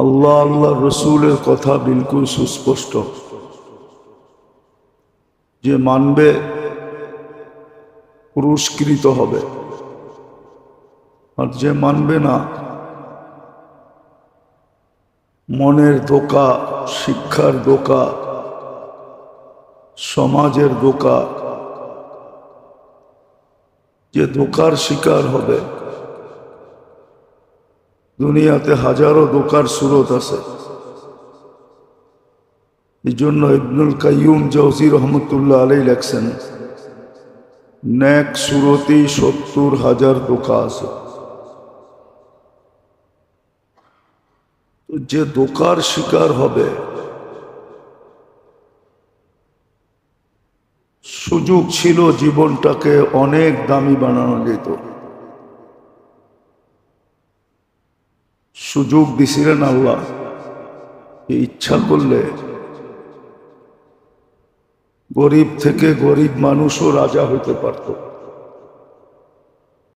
আল্লাহ আল্লাহ রসুলের কথা বিলকুল সুস্পষ্ট। যে মানবে, পুরস্কৃত হবে। আর যে মানবে না, মনের দোকা শিক্ষার দোকা সমাজের দোকা যে দোকার শিকার হবে দুনিয়াতে হাজারো দোকার সুরত আছে। এই জন্য ইবনুল কাইয়ুম জৌজি রহমতুল্লাহ আলাই লেখছেন ন্যাক সুরতেই সত্তর হাজার দোকা আছে। যে দোকার শিকার হবে, সুযোগ ছিল জীবনটাকে অনেক দামি বানানো যেত। সুযোগ দিছিলেন আল্লাহ। ইচ্ছা করলে গরিব থেকে গরিব মানুষও রাজা হইতে পারত।